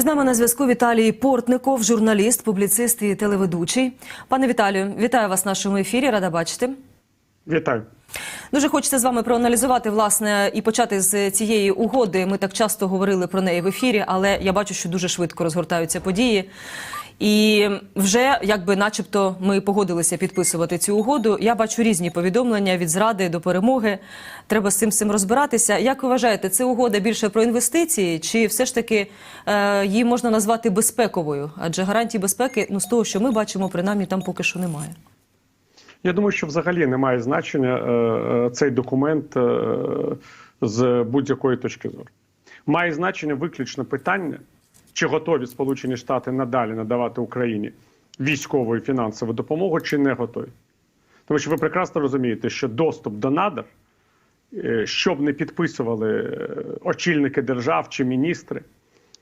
І з нами на зв'язку Віталій Портников, журналіст, публіцист і телеведучий. Пане Віталію, вітаю вас в нашому ефірі. Рада бачити. Вітаю. Дуже хочеться з вами проаналізувати власне і почати з цієї угоди. Ми так часто говорили про неї в ефірі, але я бачу, що дуже швидко розгортаються події. І вже якби, начебто, ми погодилися підписувати цю угоду. Я бачу різні повідомлення від зради до перемоги. Треба з цим всім розбиратися. Як вважаєте, це угода більше про інвестиції, чи все ж таки е, її можна назвати безпековою? Адже гарантій безпеки, ну з того, що ми бачимо, принаймні там поки що немає. Я думаю, що взагалі не має значення е, е, цей документ е, з будь-якої точки зору. Має значення виключно питання, чи готові Сполучені Штати надалі надавати Україні військову і фінансову допомогу, чи не готові. Тому що ви прекрасно розумієте, що доступ до надр, е, щоб не підписували е, очільники держав чи міністри,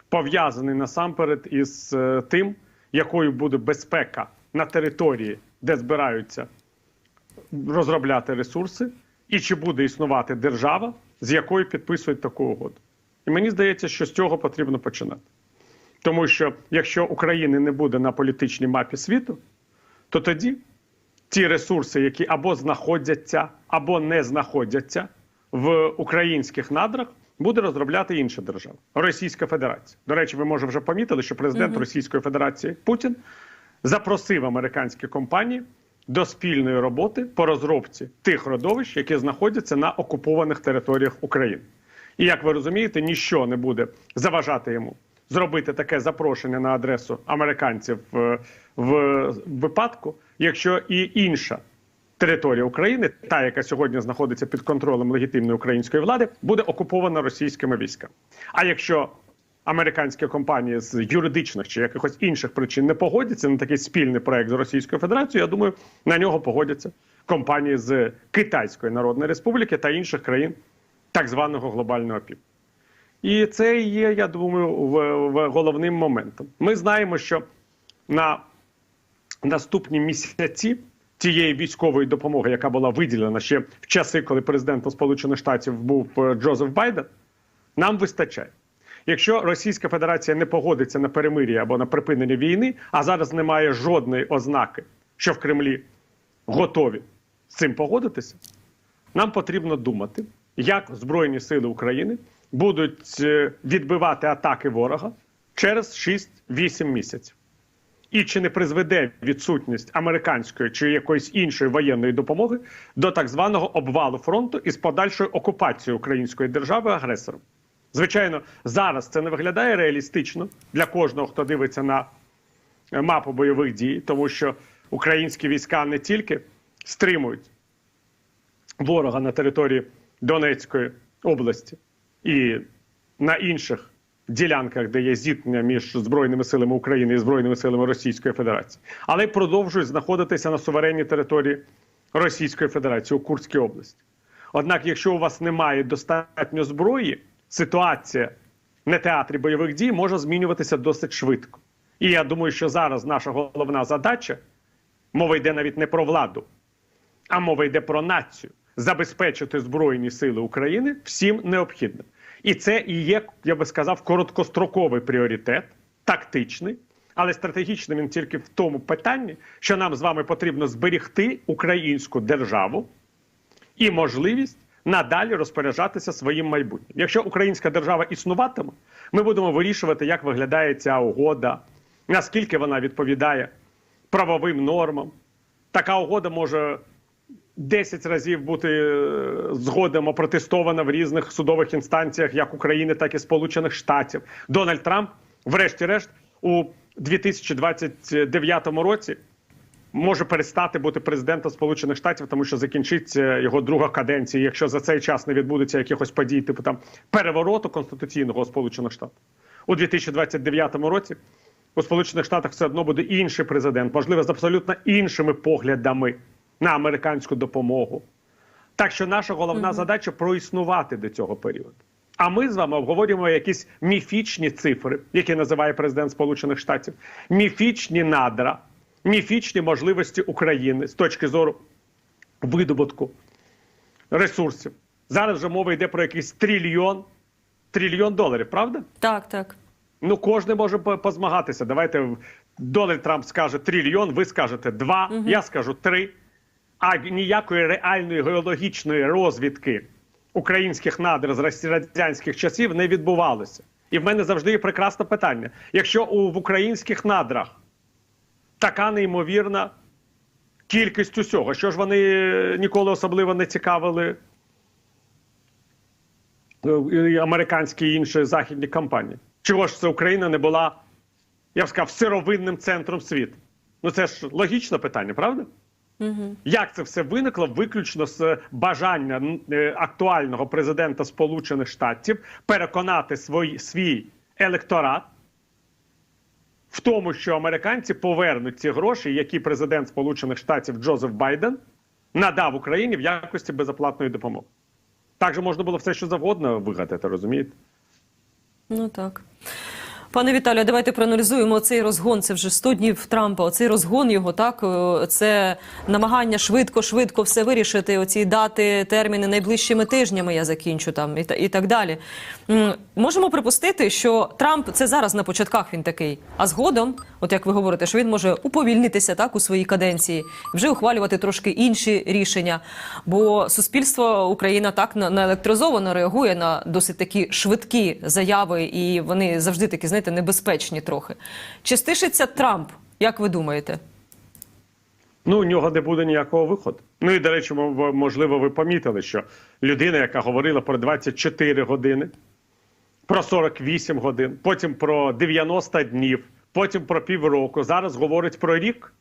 пов'язаний насамперед із е, тим, якою буде безпека на території, де збираються розробляти ресурси, і чи буде існувати держава, з якою підписують таку угоду. І мені здається, що з цього потрібно починати. Тому що якщо України не буде на політичній мапі світу, то тоді ті ресурси, які або знаходяться, або не знаходяться в українських надрах, буде розробляти інша держава Російська Федерація. До речі, ви може вже помітили, що президент Російської Федерації Путін запросив американські компанії до спільної роботи по розробці тих родовищ, які знаходяться на окупованих територіях України. І як ви розумієте, ніщо не буде заважати йому зробити таке запрошення на адресу американців в, в випадку, якщо і інша територія України, та яка сьогодні знаходиться під контролем легітимної української влади, буде окупована російськими військами. А якщо американські компанії з юридичних чи якихось інших причин не погодяться на такий спільний проект з Російською Федерацією, я думаю, на нього погодяться компанії з Китайської Народної Республіки та інших країн так званого глобального півдня. І це є, я думаю, в, в головним моментом. Ми знаємо, що на наступні місяці тієї військової допомоги, яка була виділена ще в часи, коли президентом Сполучених Штатів був е, Джозеф Байден, нам вистачає. Якщо Російська Федерація не погодиться на перемир'я або на припинення війни, а зараз немає жодної ознаки, що в Кремлі готові з цим погодитися, нам потрібно думати, як Збройні Сили України будуть е, відбивати атаки ворога через 6-8 місяців. І чи не призведе відсутність американської чи якоїсь іншої воєнної допомоги до так званого обвалу фронту із подальшою окупацією української держави агресором? Звичайно, зараз це не виглядає реалістично для кожного, хто дивиться на е, мапу бойових дій, тому що українські війська не тільки стримують ворога на території Донецької області і на інших ділянках, де є зіткнення між збройними силами України і збройними силами Російської Федерації, але й продовжують знаходитися на суверенній території Російської Федерації у Курській області. Однак, якщо у вас немає достатньо зброї, ситуація на театрі бойових дій може змінюватися досить швидко. І я думаю, що зараз наша головна задача мова йде навіть не про владу, а мова йде про націю забезпечити Збройні Сили України всім необхідним. І це і є, я би сказав, короткостроковий пріоритет, тактичний, але стратегічний він тільки в тому питанні, що нам з вами потрібно зберегти українську державу і можливість надалі розпоряджатися своїм майбутнім. Якщо українська держава існуватиме, ми будемо вирішувати, як виглядає ця угода, наскільки вона відповідає правовим нормам. Така угода може 10 разів бути е, згодом опротестована в різних судових інстанціях, як України, так і Сполучених Штатів. Дональд Трамп, врешті-решт, у 2029 році може перестати бути президентом Сполучених Штатів, тому що закінчиться його друга каденція. Якщо за цей час не відбудеться якихось подій, типу там перевороту конституційного Сполучених Штатів у 2029 році. У Сполучених Штатах все одно буде інший президент, можливо, з абсолютно іншими поглядами на американську допомогу. Так що наша головна задача проіснувати до цього періоду. А ми з вами обговорюємо якісь міфічні цифри, які називає президент Сполучених Штатів, міфічні надра, міфічні можливості України з точки зору видобутку ресурсів. Зараз вже мова йде про якийсь трильйон, трильйон доларів, правда? Так, так. Ну, кожен може позмагатися. Давайте Дональд Трамп скаже трильйон, ви скажете два, я скажу три. А ніякої реальної геологічної розвідки українських надр з радянських часів не відбувалося. І в мене завжди є прекрасне питання: якщо у, в українських надрах така неймовірна кількість усього, що ж вони е, ніколи особливо не цікавили е, американські і інші західні компанії? Чого ж це Україна не була, я б сказав, сировинним центром світу? Ну це ж логічне питання, правда? Як це все виникло виключно з бажання е, актуального президента Сполучених Штатів переконати свій, свій електорат в тому, що американці повернуть ці гроші, які президент Сполучених Штатів Джозеф Байден надав Україні в якості безоплатної допомоги. Так же можна було все, що завгодно вигадати, розумієте? Ну так. Пане Віталію, давайте проаналізуємо цей розгон. Це вже 100 днів Трампа. Оцей розгон його, так е, це намагання швидко, швидко все вирішити. Оці дати, терміни найближчими тижнями. Я закінчу там і, і так далі. Можемо припустити, що Трамп це зараз на початках він такий, а згодом, от як ви говорите, що він може уповільнитися так у своїй каденції, вже ухвалювати трошки інші рішення. Бо суспільство Україна так на- наелектризовано реагує на досить такі швидкі заяви, і вони завжди такі, знаєте, небезпечні трохи. Чи стишиться Трамп? Як ви думаєте? Ну, у нього не буде ніякого виходу. Ну і до речі, можливо, ви помітили, що людина, яка говорила про 24 години, про 48 годин, потім про 90 днів, потім про півроку, зараз говорить про рік.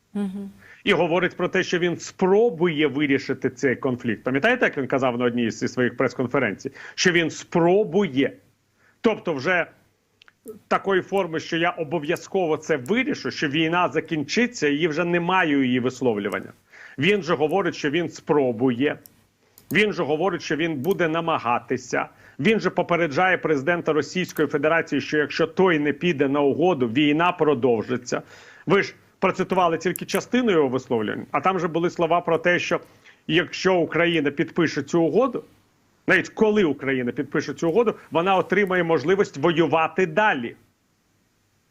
І говорить про те, що він спробує вирішити цей конфлікт. Пам'ятаєте, як він казав на одній зі своїх прес-конференцій? Що він спробує. Тобто, вже такої форми, що я обов'язково це вирішу, що війна закінчиться, і вже немає її висловлювання. Він же говорить, що він спробує. Він же говорить, що він буде намагатися. Він же попереджає президента Російської Федерації, що якщо той не піде на угоду, війна продовжиться. Ви ж процитували тільки частину його висловлювань, а там же були слова про те, що якщо Україна підпише цю угоду, навіть коли Україна підпише цю угоду, вона отримає можливість воювати далі.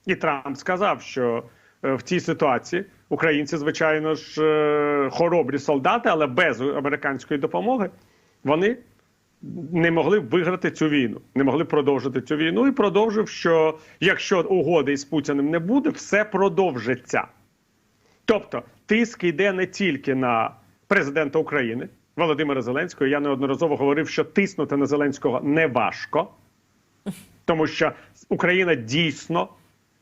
І Трамп сказав, що е, в цій ситуації українці, звичайно ж, е, хоробрі солдати, але без американської допомоги вони не могли виграти цю війну, не могли продовжити цю війну. І продовжив, що якщо угоди із Путіним не буде, все продовжиться. Тобто тиск йде не тільки на президента України Володимира Зеленського. Я неодноразово говорив, що тиснути на Зеленського не важко, тому що Україна дійсно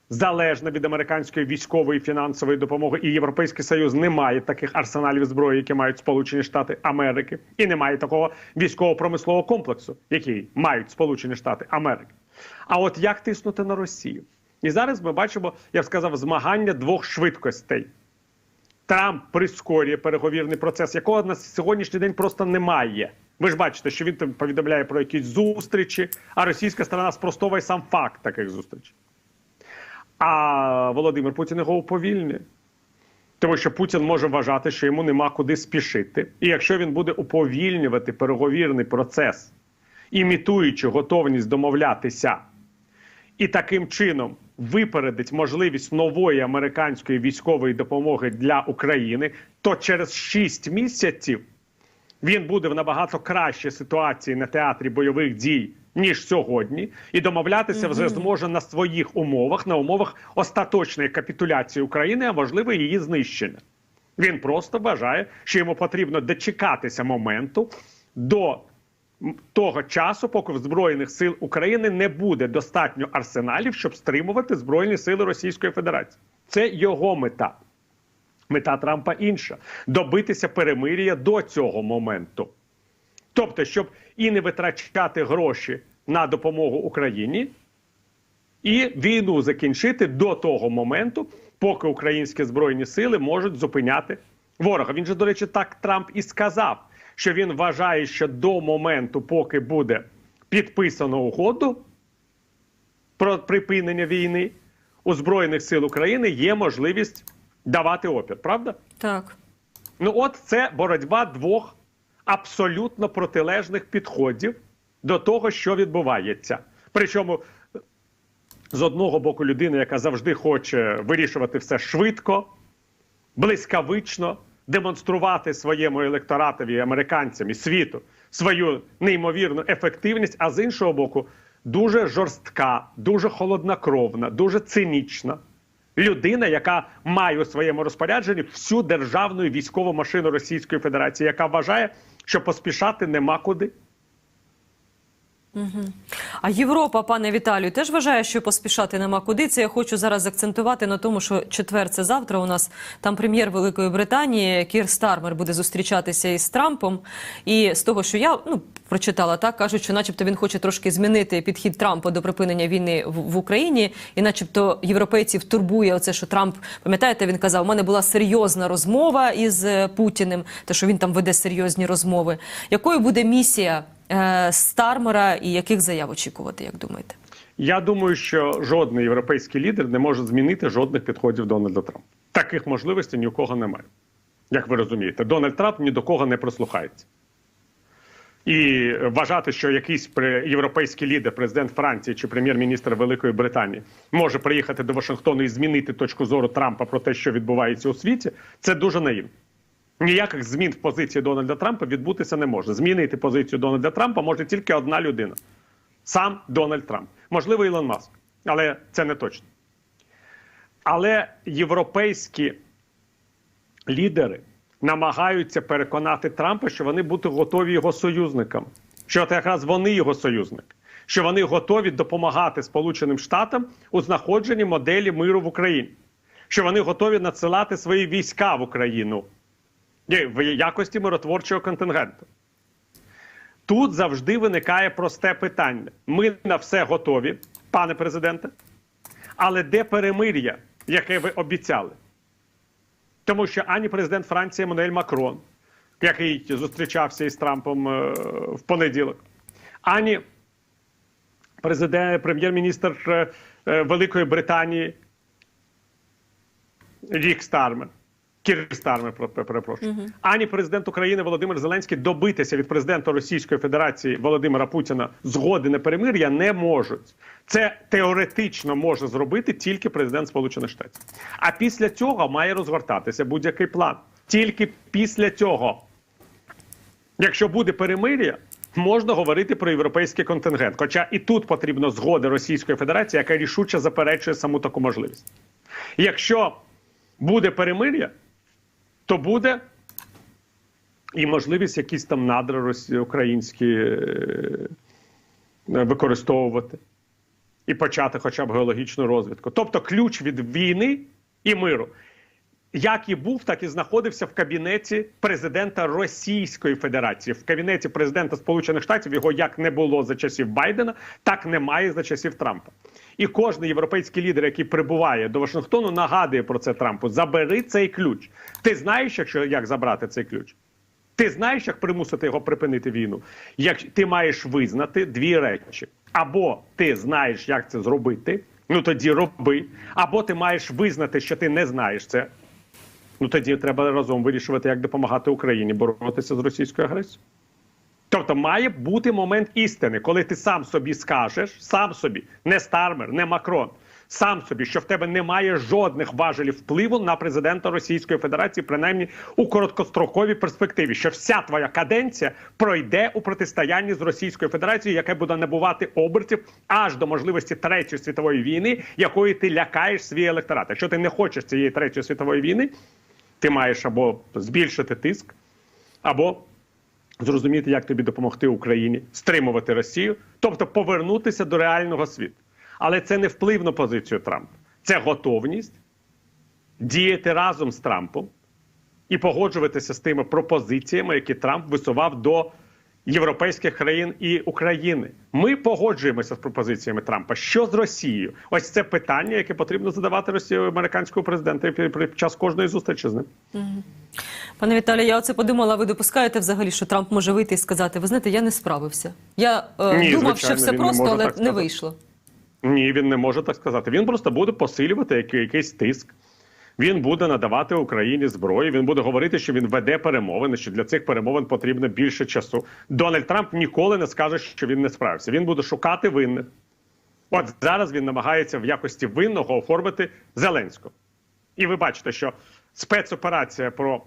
залежна від американської військової фінансової допомоги, і Європейський Союз не має таких арсеналів зброї, які мають Сполучені Штати Америки, і не має такого військово-промислового комплексу, який мають Сполучені Штати Америки. А от як тиснути на Росію? І зараз ми бачимо, я б сказав, змагання двох швидкостей. Трамп прискорює переговірний процес, якого на сьогоднішній день просто немає. Ви ж бачите, що він повідомляє про якісь зустрічі, а російська сторона спростовує сам факт таких зустрічей. А Володимир Путін його уповільнює. Тому що Путін може вважати, що йому нема куди спішити. І якщо він буде уповільнювати переговірний процес, імітуючи готовність домовлятися, і таким чином випередить можливість нової американської військової допомоги для України, то через 6 місяців він буде в набагато кращій ситуації на театрі бойових дій, ніж сьогодні, і домовлятися вже зможе на своїх умовах, на умовах остаточної капітуляції України, а можливо її знищення. Він просто вважає, що йому потрібно дочекатися моменту до того часу, поки в Збройних сил України не буде достатньо арсеналів, щоб стримувати Збройні сили Російської Федерації. Це його мета. Мета Трампа інша добитися перемир'я до цього моменту. Тобто, щоб і не витрачати гроші на допомогу Україні, і війну закінчити до того моменту, поки українські збройні сили можуть зупиняти ворога. Він же, до речі, так Трамп і сказав, що він вважає, що до моменту, поки буде підписано угоду про припинення війни, у Збройних сил України є можливість давати опір, правда? Так. Ну, от це боротьба двох абсолютно протилежних підходів до того, що відбувається. Причому з одного боку людина, яка завжди хоче вирішувати все швидко, блискавично, демонструвати своєму електоратові, американцям і світу свою неймовірну ефективність, а з іншого боку, дуже жорстка, дуже холоднокровна, дуже цинічна. Людина, яка має у своєму розпорядженні всю державну і військову машину Російської Федерації, яка вважає, що поспішати нема куди. А Європа, пане Віталію, теж вважає, що поспішати нема куди. Це я хочу зараз акцентувати на тому, що четвер це завтра. У нас там прем'єр Великої Британії Кір Стармер буде зустрічатися із Трампом. І з того, що я ну прочитала, так кажуть, що, начебто, він хоче трошки змінити підхід Трампа до припинення війни в, в Україні, і, начебто, європейців турбує оце, що Трамп, пам'ятаєте, він казав, у мене була серйозна розмова із е, Путіним, те, що він там веде серйозні розмови. Якою буде місія? Е, Стармера і яких заяв очікувати, як думаєте? Я думаю, що жодний європейський лідер не може змінити жодних підходів Дональда Трампа. Таких можливостей ні у кого немає. Як ви розумієте, Дональд Трамп ні до кого не прислухається. І вважати, що якийсь європейський лідер, президент Франції чи прем'єр-міністр Великої Британії може приїхати до Вашингтону і змінити точку зору Трампа про те, що відбувається у світі, це дуже наївно. Ніяких змін в позиції Дональда Трампа відбутися не може. Змінити позицію Дональда Трампа може тільки одна людина сам Дональд Трамп. Можливо, Ілон Маск, але це не точно. Але європейські лідери намагаються переконати Трампа, що вони будуть готові його союзникам, що це якраз вони його союзник, що вони готові допомагати Сполученим Штатам у знаходженні моделі миру в Україні, що вони готові надсилати свої війська в Україну Ні, в якості миротворчого контингенту. Тут завжди виникає просте питання: ми на все готові, пане президенте, але де перемир'я, яке ви обіцяли? Тому що ані президент Франції Еммануель Макрон, який зустрічався із Трампом е, в понеділок, ані прем'єр-міністр е, Великої Британії Рік Стармер. Кір Стармер, про- перепрошую. Ані президент України Володимир Зеленський добитися від президента Російської Федерації Володимира Путіна згоди на перемир'я не можуть. Це теоретично може зробити тільки президент Сполучених Штатів. А після цього має розгортатися будь-який план. Тільки після цього, якщо буде перемир'я, можна говорити про європейський контингент. Хоча і тут потрібна згода Російської Федерації, яка рішуче заперечує саму таку можливість. Якщо буде перемир'я, то буде і можливість якісь там надра українські е, використовувати і почати хоча б геологічну розвідку. Тобто ключ від війни і миру. Як і був, так і знаходився в кабінеті президента Російської Федерації. В кабінеті президента Сполучених Штатів його як не було за часів Байдена, так немає за часів Трампа. І кожен європейський лідер, який прибуває до Вашингтону, нагадує про це Трампу: забери цей ключ. Ти знаєш, якщо як забрати цей ключ? Ти знаєш, як примусити його припинити війну? Як ти маєш визнати дві речі: або ти знаєш, як це зробити, ну тоді роби, або ти маєш визнати, що ти не знаєш це. Ну тоді треба разом вирішувати, як допомагати Україні боротися з російською агресією. Тобто має бути момент істини, коли ти сам собі скажеш, сам собі, не Стармер, не Макрон, сам собі, що в тебе немає жодних важелів впливу на президента Російської Федерації, принаймні у короткостроковій перспективі, що вся твоя каденція пройде у протистоянні з Російською Федерацією, яке буде набувати обертів аж до можливості третьої світової війни, якої ти лякаєш свій електорат. Якщо ти не хочеш цієї третьої світової війни, ти маєш або збільшити тиск, або зрозуміти, як тобі допомогти Україні стримувати Росію, тобто повернутися до реального світу. Але це не вплив на позицію Трампа, це готовність діяти разом з Трампом і погоджуватися з тими пропозиціями, які Трамп висував до європейських країн і України. Ми погоджуємося з пропозиціями Трампа. Що з Росією? Ось це питання, яке потрібно задавати Росію американському президенту під час кожної зустрічі з ним. Пане Віталію, я оце подумала, ви допускаєте взагалі, що Трамп може вийти і сказати: ви знаєте, я не справився. Я е, Ні, думав, звичайно, що все просто, але не сказати. вийшло. Ні, він не може так сказати. Він просто буде посилювати якийсь тиск. Він буде надавати Україні зброю. Він буде говорити, що він веде перемовини, що для цих перемовин потрібно більше часу. Дональд Трамп ніколи не скаже, що він не справився. Він буде шукати винних. От зараз він намагається в якості винного оформити Зеленського. І ви бачите, що спецоперація про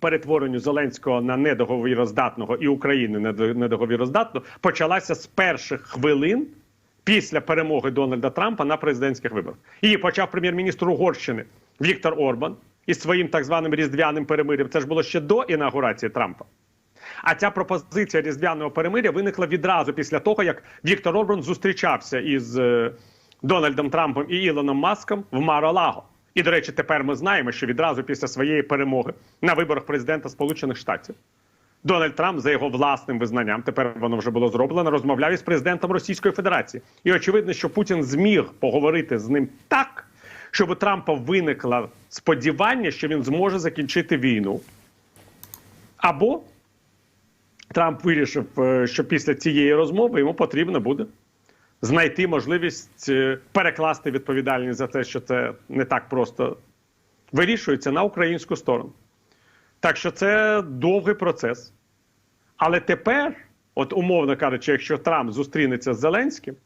перетворенню Зеленського на недоговіроздатного і України недоговіроздатну почалася з перших хвилин після перемоги Дональда Трампа на президентських виборах. Її почав прем'єр-міністр Угорщини Віктор Орбан із своїм так званим різдвяним перемир'ям. Це ж було ще до інаугурації Трампа. А ця пропозиція різдвяного перемиря виникла відразу після того, як Віктор Орбан зустрічався із е, Дональдом Трампом і Ілоном Маском в Маро-Лаго. І, до речі, тепер ми знаємо, що відразу після своєї перемоги на виборах президента Сполучених Штатів Дональд Трамп, за його власним визнанням, тепер воно вже було зроблено, розмовляв із президентом Російської Федерації. І очевидно, що Путін зміг поговорити з ним так, щоб у Трампа виникло сподівання, що він зможе закінчити війну. Або Трамп вирішив, е, що після цієї розмови йому потрібно буде знайти можливість е, перекласти відповідальність за те, що це не так просто вирішується на українську сторону. Так що це довгий процес. Але тепер, от умовно кажучи, якщо Трамп зустрінеться з Зеленським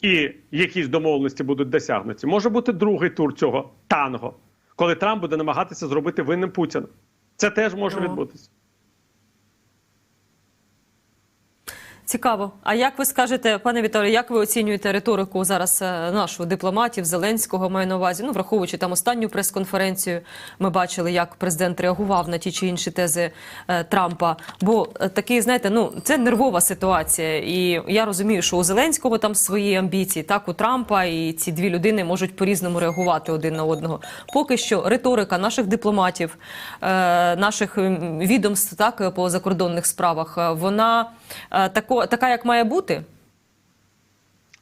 і якісь домовленості будуть досягнуті, може бути другий тур цього танго, коли Трамп буде намагатися зробити винним Путіна. Це теж може Ну. відбутися. Цікаво. А як ви скажете, пане Віталію, як ви оцінюєте риторику зараз е, нашу дипломатів Зеленського маю на увазі? Ну, враховуючи там останню прес-конференцію, ми бачили, як президент реагував на ті чи інші тези е, Трампа. Бо е, такий, знаєте, ну це нервова ситуація, і я розумію, що у Зеленського там свої амбіції, так у Трампа, і ці дві людини можуть по-різному реагувати один на одного. Поки що риторика наших дипломатів, е, наших відомств, так по закордонних справах, е, вона е, тако, така, як має бути.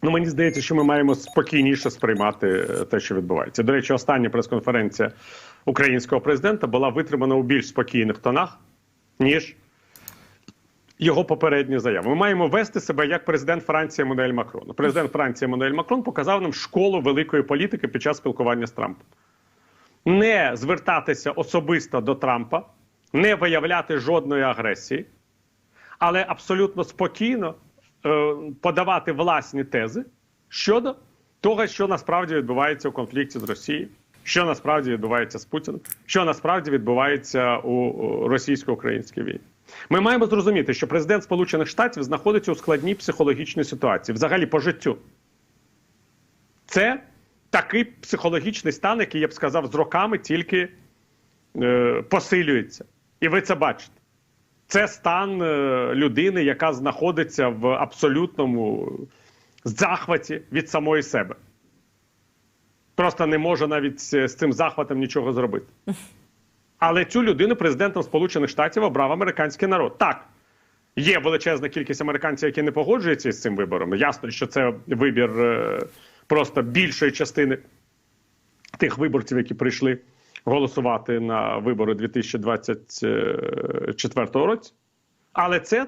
Ну, мені здається, що ми маємо спокійніше сприймати е, те, що відбувається. До речі, остання прес-конференція українського президента була витримана у більш спокійних тонах, ніж його попередні заяви. Ми маємо вести себе як президент Франції Еммануель Макрон. Президент Франції Еммануель Макрон показав нам школу великої політики під час спілкування з Трампом. Не звертатися особисто до Трампа, не виявляти жодної агресії, але абсолютно спокійно е, подавати власні тези щодо того, що насправді відбувається у конфлікті з Росією, що насправді відбувається з Путіним, що насправді відбувається у, російсько-українській війні. Ми маємо зрозуміти, що президент Сполучених Штатів знаходиться у складній психологічній ситуації, взагалі по життю. Це такий психологічний стан, який я б сказав, з роками тільки е, посилюється. І ви це бачите. Це стан е, людини, яка знаходиться в абсолютному захваті від самої себе. Просто не може навіть з цим захватом нічого зробити. Але цю людину президентом Сполучених Штатів обрав американський народ. Так, є величезна кількість американців, які не погоджуються з цим вибором. Ясно, що це вибір е, просто більшої частини тих виборців, які прийшли голосувати на вибори 2024 році. Але це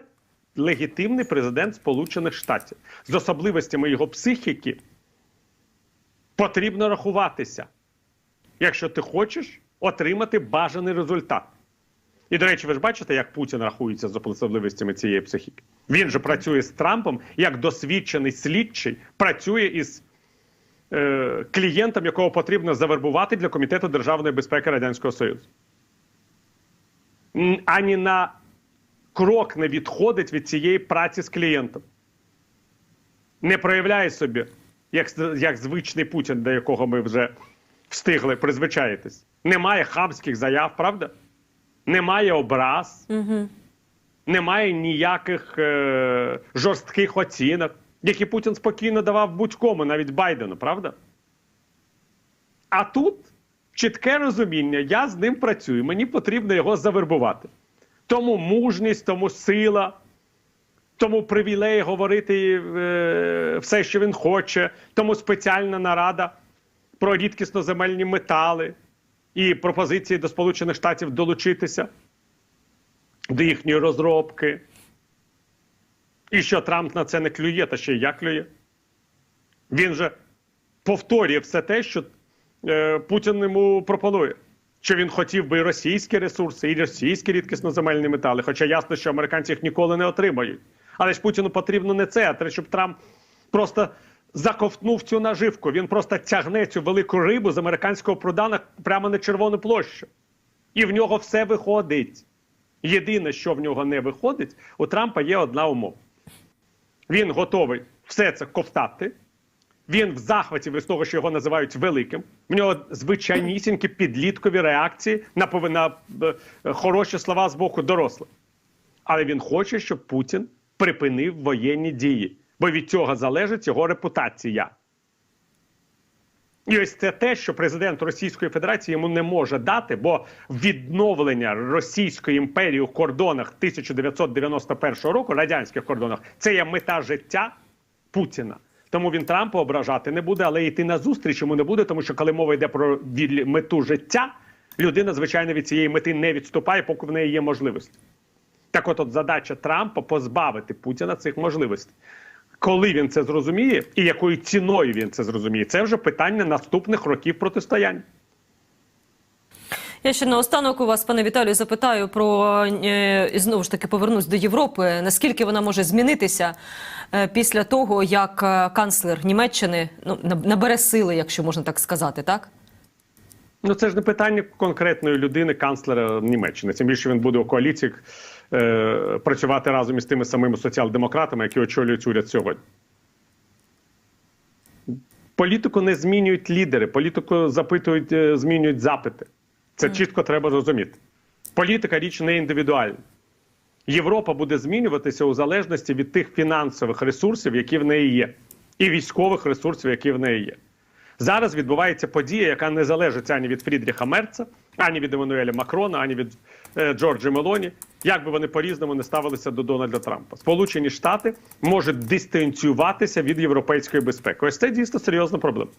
легітимний президент Сполучених Штатів. З особливостями його психіки потрібно рахуватися, якщо ти хочеш отримати бажаний результат. І, до речі, ви ж бачите, як Путін рахується з особливостями цієї психіки. Він же працює з Трампом як досвідчений слідчий, працює із клієнтом, якого потрібно завербувати для Комітету державної безпеки Радянського Союзу. Ані на крок не відходить від цієї праці з клієнтом. Не проявляє собі, як, як звичний Путін, до якого ми вже встигли призвичаїтись. Немає хамських заяв, правда? Немає образ, Угу. немає ніяких е, жорстких оцінок, які Путін спокійно давав будь-кому, навіть Байдену, правда? А тут чітке розуміння: я з ним працюю, мені потрібно його завербувати. Тому мужність, тому сила, тому привілей говорити е, все, що він хоче, тому спеціальна нарада про рідкісно земельні метали і пропозиції до Сполучених Штатів долучитися до їхньої розробки. І що Трамп на це не клює, та ще як клює. Він же повторює все те, що е, Путін йому пропонує. Що він хотів би і російські ресурси, і російські рідкісноземельні метали, хоча ясно, що американці їх ніколи не отримають. Але ж Путіну потрібно не це, а те, щоб Трамп просто заковтнув цю наживку. Він просто тягне цю велику рибу з американського продана прямо на Червону площу. І в нього все виходить. Єдине, що в нього не виходить, у Трампа є одна умова. Він готовий все це ковтати. Він в захваті від того, що його називають великим. В нього звичайнісінькі підліткові реакції на, пов- на е, хороші слова з боку дорослих. Але він хоче, щоб Путін припинив воєнні дії, бо від цього залежить його репутація. І ось це те, що президент Російської Федерації йому не може дати, бо відновлення Російської імперії у кордонах 1991 року, радянських кордонах, це є мета життя Путіна. Тому він Трампа ображати не буде, але йти на зустріч йому не буде, тому що коли мова йде про мету життя, людина, звичайно, від цієї мети не відступає, поки в неї є можливості. Так от, от задача Трампа позбавити Путіна цих можливостей. Коли він це зрозуміє і якою ціною він це зрозуміє, це вже питання наступних років протистояння. Я ще наостанок у вас, пане Віталію, запитаю про е, і знову ж таки повернусь до Європи. Наскільки вона може змінитися е, після того, як е, канцлер Німеччини ну набере сили, якщо можна так сказати, так? Ну це ж не питання конкретної людини, канцлера Німеччини. Тим більше він буде у коаліції е, працювати разом із тими самими соціал-демократами, які очолюють уряд сьогодні. Політику не змінюють лідери, політику запитують, е, змінюють запити. Це чітко треба розуміти. Політика річ не індивідуальна. Європа буде змінюватися у залежності від тих фінансових ресурсів, які в неї є, і військових ресурсів, які в неї є. Зараз відбувається подія, яка не залежить ані від Фрідріха Мерца, ані від Еммануеля Макрона, ані від е, Джорджі Мелоні. Як би вони по-різному не ставилися до Дональда Трампа. Сполучені Штати можуть дистанціюватися від європейської безпеки. Ось це дійсно серйозна проблема.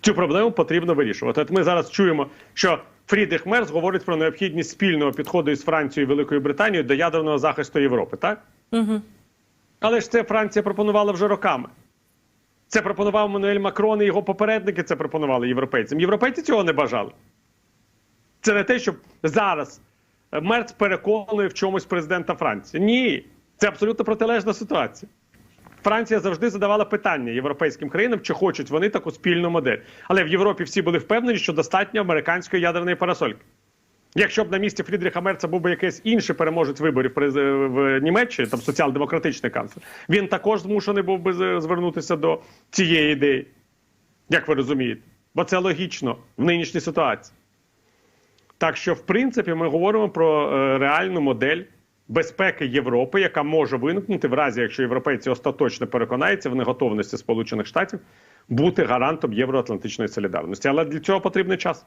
Цю проблему потрібно вирішувати. От ми зараз чуємо, що Фрідріх Мерц говорить про необхідність спільного підходу із Францією і Великою Британією до ядерного захисту Європи, так? Угу. Але ж це Франція пропонувала вже роками. Це пропонував Мануель Макрон і його попередники це пропонували європейцям. Європейці цього не бажали. Це не те, щоб зараз Мерц переконує в чомусь президента Франції. Ні, це абсолютно протилежна ситуація. Франція завжди задавала питання європейським країнам, чи хочуть вони таку спільну модель. Але в Європі всі були впевнені, що достатньо американської ядерної парасольки. Якщо б на місці Фрідріха Мерца був би якийсь інший переможець виборів в Німеччині, там соціал-демократичний канцлер, він також змушений був би звернутися до цієї ідеї, як ви розумієте. Бо це логічно в нинішній ситуації. Так що, в принципі, ми говоримо про е, реальну модель безпеки Європи, яка може виникнути в разі, якщо європейці остаточно переконаються в неготовності Сполучених Штатів бути гарантом євроатлантичної солідарності. Але для цього потрібний час.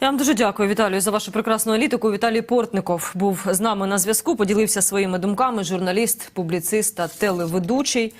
Я вам дуже дякую, Віталію, за вашу прекрасну аналітику. Віталій Портников був з нами на зв'язку, поділився своїми думками. Журналіст, публіцист та телеведучий.